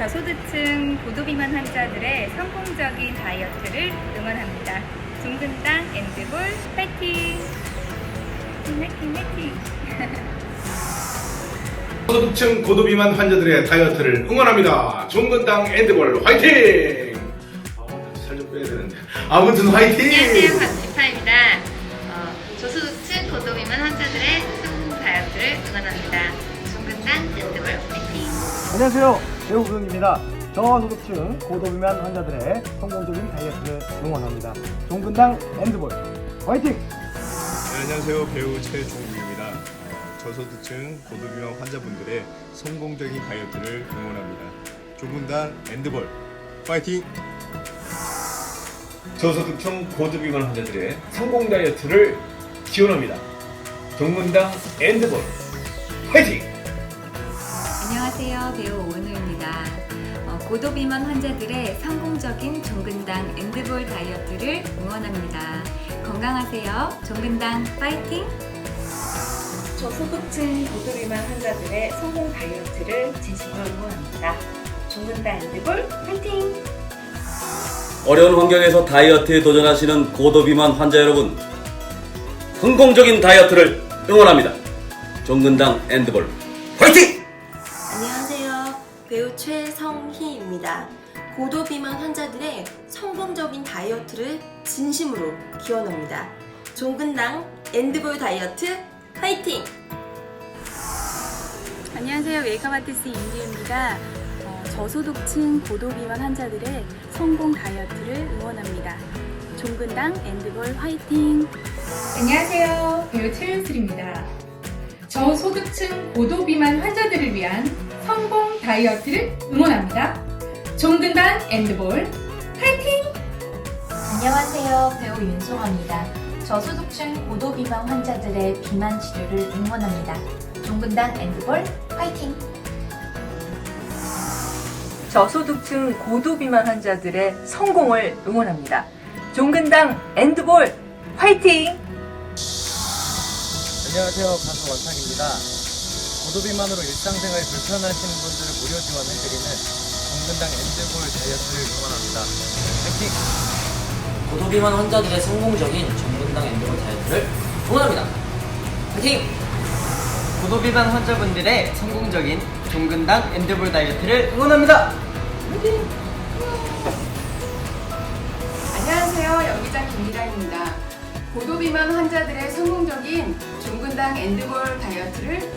저소득층 고도비만 환자들의 성공적인 다이어트를 응원합니다. 종근당 엔드볼 파이팅! 파이팅 파이팅! 소득층 고도비만 환자들의 다이어트를 응원합니다. 종근당 엔드볼 화이팅! 살좀 빼야 되는데. 아무튼 화이팅! 안녕하세요 박지파입니다. 어, 저소득층 고도비만 환자들의 성공 다이어트를 응원합니다. 종근당 엔드볼 파이팅! 안녕하세요. 배우 구영입니다. 저소득층 고도비만 환자들의 성공적인 다이어트를 응원합니다. 종근당 엔드볼 화이팅! 네, 안녕하세요. 배우 최종국입니다. 어, 저소득층 고도비만 환자분들의 성공적인 다이어트를 응원합니다. 조문당 엔드볼 파이팅! 저소득층 고도비만 환자들의 성공 다이어트를 지원합니다. 종문당 엔드볼 화이팅! 안녕하세요. 배우 오은우입니다. 어, 고도비만 환자들의 성공적인 종근당 엔드볼 다이어트를 응원합니다. 건강하세요. 종근당 파이팅! 저소득층 고도비만 환자들의 성공 다이어트를 진심으로 응원합니다. 종근당 엔드볼 파이팅! 어려운 환경에서 다이어트에 도전하시는 고도비만 환자 여러분 성공적인 다이어트를 응원합니다. 종근당 엔드볼 화이팅! 배우 최성희입니다. 고도비만 환자들의 성공적인 다이어트를 진심으로 기원합니다. 종근당 엔드볼 다이어트 화이팅! 안녕하세요. 웨이크업 아티스트 임지우입니다. 어, 저소득층 고도비만 환자들의 성공 다이어트를 응원합니다. 종근당 엔드볼 화이팅! 안녕하세요. 배우 최윤슬입니다. 저소득층 고도비만 환자들을 위한 성공 다이어트를 응원합니다. 종근당 엔드볼 파이팅! 안녕하세요. 배우 윤송아입니다. 저소득층 고도 비만 환자들의 비만 치료를 응원합니다. 종근당 엔드볼 화이팅! 저소득층 고도 비만 환자들의 성공을 응원합니다. 종근당 엔드볼 화이팅! 안녕하세요. 가수 원탁입니다. 고도비만으로 일상생활 불편하신 분들을 무료 지원해드리는 종근당 엔드볼 다이어트를 응원합니다. 화이팅! 고도비만 환자들의 성공적인 정근당 엔드볼 다이어트를 응원합니다. 파이팅! 고도비만 환자분들의 성공적인 종근당 엔드볼 다이어트를 응원합니다. 안녕하세요. 연기자 김미라입니다. 고도비만 환자들의 성공적인 종근당 엔드볼 다이어트를